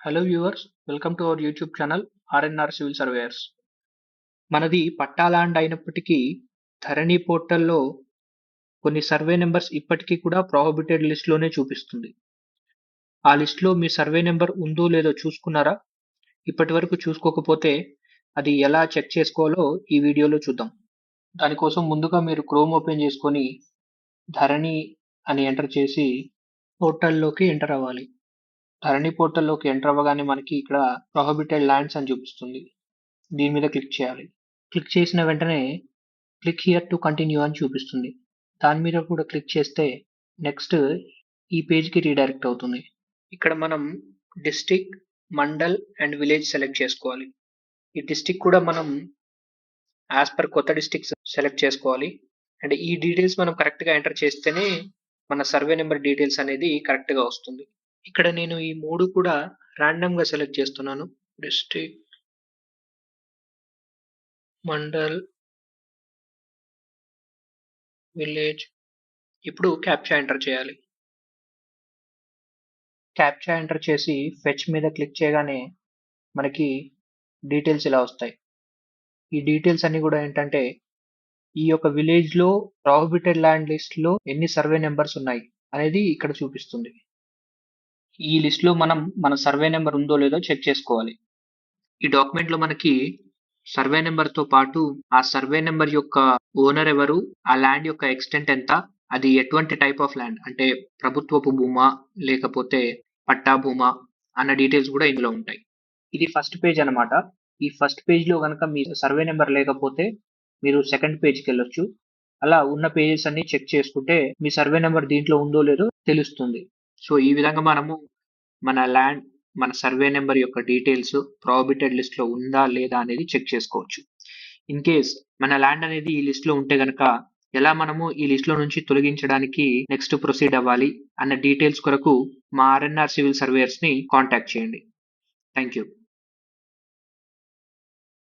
Hello viewers welcome to our YouTube channel RNR civil surveyors మనది పట్టా land అయినప్పటికీ ధరణి పోర్టల్లో కొన్ని సర్వే నెంబర్స్ ఇప్పటికీ కూడా ప్రోహిబిటెడ్ లిస్ట్లోనే చూపిస్తుంది. ఆ లిస్ట్లో మీ సర్వే నెంబర్ ఉందో లేదో చూసుకున్నారా? ఇప్పటి వరకు చూసుకోకపోతే అది ఎలా చెక్ చేసుకోవాలో ఈ వీడియోలో చూద్దాం. దానికోసం ముందుగా మీరు క్రోమ్ ఓపెన్ చేసుకొని ధరణి అని ఎంటర్ చేసి పోర్టల్లోకి ఎంటర్ అవ్వాలి. ధరణి పోర్టల్లోకి ఎంటర్ అవ్వగానే మనకి ఇక్కడ ప్రొహిబిటెడ్ ల్యాండ్స్ అని చూపిస్తుంది. దీని మీద క్లిక్ చేయాలి. క్లిక్ చేసిన వెంటనే క్లిక్ హియర్ టు కంటిన్యూ అని చూపిస్తుంది. దాని మీద కూడా క్లిక్ చేస్తే నెక్స్ట్ ఈ పేజ్కి రీడైరెక్ట్ అవుతుంది. ఇక్కడ మనం district mandal and village select చేసుకోవాలి. ఈ డిస్టిక్ కూడా మనం యాజ్ పర్ కొత్త డిస్టిక్ సెలెక్ట్ చేసుకోవాలి. అండ్ ఈ డీటెయిల్స్ మనం కరెక్ట్గా ఎంటర్ చేస్తేనే మన సర్వే నెంబర్ డీటెయిల్స్ అనేది కరెక్ట్గా వస్తుంది. ఇక్కడ నేను ఈ మూడు కూడా ర్యాండమ్గా సెలెక్ట్ చేస్తున్నాను. డిస్ట్రిక్ట్ మండల్ విలేజ్ ఇప్పుడు క్యాప్చా ఎంటర్ చేయాలి. క్యాప్చా ఎంటర్ చేసి ఫెచ్ మీద క్లిక్ చేయగానే మనకి డీటెయిల్స్ ఇలా వస్తాయి. ఈ డీటెయిల్స్ అన్ని కూడా ఏంటంటే ఈ యొక్క విలేజ్లో ప్రాహిబిటెడ్ ల్యాండ్ లిస్ట్లో ఎన్ని సర్వే నెంబర్స్ ఉన్నాయి అనేది ఇక్కడ చూపిస్తుంది. ఈ లిస్ట్లో మనం మన సర్వే నెంబర్ ఉందో లేదో చెక్ చేసుకోవాలి. ఈ డాక్యుమెంట్లో మనకి సర్వే నెంబర్తో పాటు ఆ సర్వే నెంబర్ యొక్క ఓనర్ ఎవరు ఆ ల్యాండ్ యొక్క ఎక్స్టెంట్ ఎంత అది ఎటువంటి టైప్ ఆఫ్ ల్యాండ్ అంటే ప్రభుత్వపు భూమా లేకపోతే పట్టా భూమా అన్న డీటెయిల్స్ కూడా ఇందులో ఉంటాయి. ఇది ఫస్ట్ పేజ్ అన్నమాట. ఈ ఫస్ట్ పేజ్లో కనుక మీ సర్వే నెంబర్ లేకపోతే మీరు సెకండ్ పేజ్కి వెళ్ళొచ్చు. అలా ఉన్న పేజెస్ అన్ని చెక్ చేసుకుంటే మీ సర్వే నెంబర్ దీంట్లో ఉందో లేదో తెలుస్తుంది. సో ఈ విధంగా మనము మన ల్యాండ్ మన సర్వే నెంబర్ యొక్క డీటెయిల్స్ ప్రాబిటెడ్ లిస్ట్లో ఉందా లేదా అనేది చెక్ చేసుకోవచ్చు. ఇన్ కేస్ మన ల్యాండ్ అనేది ఈ లిస్ట్లో ఉంటే గనక ఎలా మనము ఈ లిస్ట్లో నుంచి తొలగించడానికి నెక్స్ట్ ప్రొసీడ్ అవ్వాలి అన్న డీటెయిల్స్ కొరకు మా ఆర్ఎన్ఆర్ సివిల్ సర్వేయర్స్ని కాంటాక్ట్ చేయండి. Thank you.